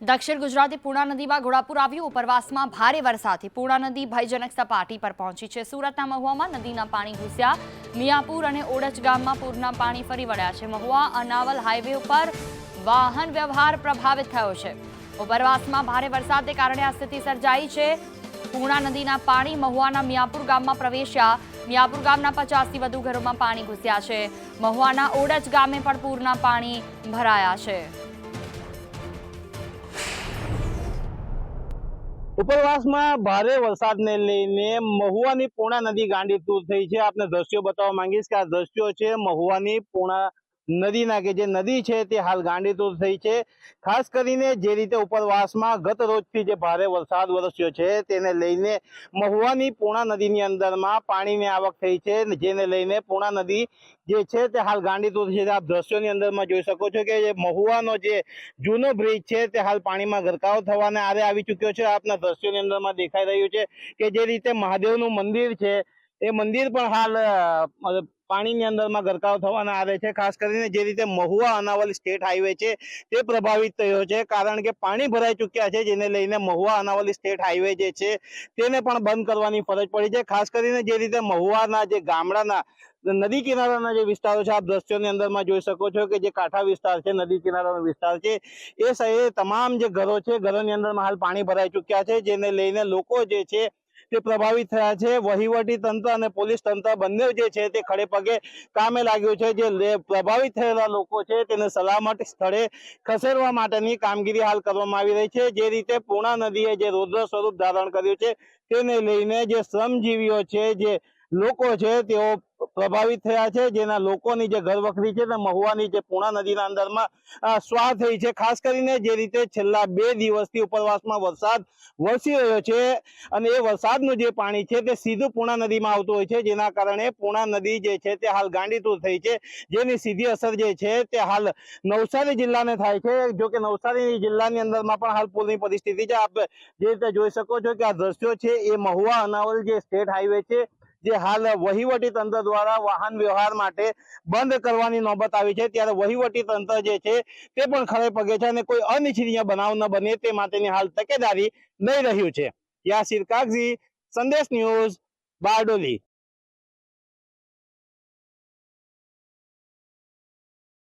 દક્ષિણ ગુજરાતી પૂર્ણા નદીમાં ઘોડાપુર આવ્યું. ઉપરવાસમાં ભારે વરસાદથી પૂર્ણા નદી ભયજનક સપાટી પર પહોંચી છે. સુરતના મહુવામાં નદીના પાણી ઘૂસ્યા. મિયાપુર અને ઓડજ ગામમાં પૂરના પાણી ફરી વળ્યા છે. મહુવા અનાવલ હાઈવે ઉપર વાહન વ્યવહાર પ્રભાવિત થયો છે. ઉપરવાસમાં ભારે વરસાદને કારણે આ સ્થિતિ સર્જાઈ છે. પૂર્ણા નદીના પાણી મહુવાના મિયાપુર ગામમાં પ્રવેશ્યા. મિયાપુર ગામના પચાસથી વધુ ઘરોમાં પાણી ઘૂસ્યા છે. મહુવાના ઓડજ ગામે પણ પૂરના પાણી ભરાયા છે. ઉપરવાસમાં ભારે વરસાદને લઈને મહુવાની પૂર્ણા નદી ગાંડીતુર થઈ છે. આપને દ્રશ્યો બતાવવા માંગીશ કે આ દ્રશ્યો છે મહુવાની પૂર્ણા નદીના કે જે નદી છે તે હાલ ગાંડીતુર થઈ છે. ખાસ કરીને જે રીતે ઉપરવાસમાં ગત રોજથી જે ભારે વરસાદ વરસ્યો છે તેને લઈને મહુવાની પૂર્ણા નદીની અંદરમાં પાણીની આવક થઈ છે જેને લઈને પૂર્ણા નદી જે છે તે હાલ ગાંડીતુર છે. આપ દ્રશ્યોની અંદરમાં જોઈ શકો છો કે મહુવાનો જે જૂનો બ્રિજ છે તે હાલ પાણીમાં ગરકાવ થવાને આરે આવી ચૂક્યો છે. આપના દ્રશ્યોની અંદરમાં દેખાઈ રહ્યું છે કે જે રીતે મહાદેવનું મંદિર છે. એ મંદિર પણ હાલ પાણીની અંદરમાં ગરકાવ થવાના આવે છે. ખાસ કરીને જે રીતે મહુવા અનાવલ સ્ટેટ હાઈવે છે, તે પ્રભાવિત થયો છે. કારણ કે પાણી ભરાઈ ચૂક્યા છે, જેને લઈને મહુવા અનાવલી સ્ટેટ હાઈવે જે છે, તેને પણ બંધ કરવાની ફરજ પડી છે. ખાસ કરીને જે રીતે મહુવાના જે ગામડાના, નદી કિનારાના જે વિસ્તારો છે, આપ દ્રશ્યોની અંદરમાં જોઈ શકો છો કે જે કાંઠા વિસ્તાર છે, નદી કિનારાનો વિસ્તાર છે, એ તમામ જે ઘરો છે, ઘરોની અંદરમાં હાલ પાણી ભરાઈ ચૂક્યા છે, જેને લઈને લોકો જે છે તે પ્રભાવિત થયા છે. વહીવટી તંત્ર અને પોલીસ તંત્ર બંને જે છે તે ખડે પગે કામે લાગ્યું છે. જે પ્રભાવિત થયેલા લોકો છે તેને સલામત સ્થળે ખસેડવા માટેની કામગીરી હાલ કરવામાં આવી રહી છે. જે રીતે પૂર્ણા નદીએ જે રુદ્ર સ્વરૂપ ધારણ કર્યું છે તેને લઈને જે શ્રમજીવીઓ છે, જે લોકો છે તેઓ પ્રભાવિત થયા છે, જેના લોકોની જે ઘરવખરી છે તે મહુવાની જે પૂર્ણા નદીના અંદરમાં સ્વા થઈ છે. ખાસ કરીને જે રીતે છેલ્લા બે દિવસથી ઉપરવાસમાં વરસાદ વરસી રહ્યો છે અને એ વરસાદનું જે પાણી છે તે સીધું પૂર્ણા નદીમાં આવતું હોય છે, જેના કારણે પૂર્ણા નદી જે છે તે હાલ ગાંડીતું થઈ છે. જેની સીધી અસર જે છે તે હાલ નવસારી જિલ્લાને થાય છે. જો કે નવસારી જિલ્લાની અંદરમાં પણ હાલ પૂરની પરિસ્થિતિ છે. આપ જે રીતે જોઈ શકો છો કે આ દ્રશ્યો છે એ મહુવા અનાવલ જે સ્ટેટ હાઈવે છે જે હાલ વહીવટી તંત્ર દ્વારા વાહન વ્યવહાર માટે બંધ કરવાની નોબત આવી છે. ત્યારે વહીવટી તંત્ર જે છે તે પણ ખરે પગે છે અને કોઈ અનિચ્છનીય બનાવ ન બને તે માટેની હાલ તકેદારી લઈ રહ્યું છે. યાસિર કાગઝી, સંદેશ ન્યૂઝ, બારડોલી.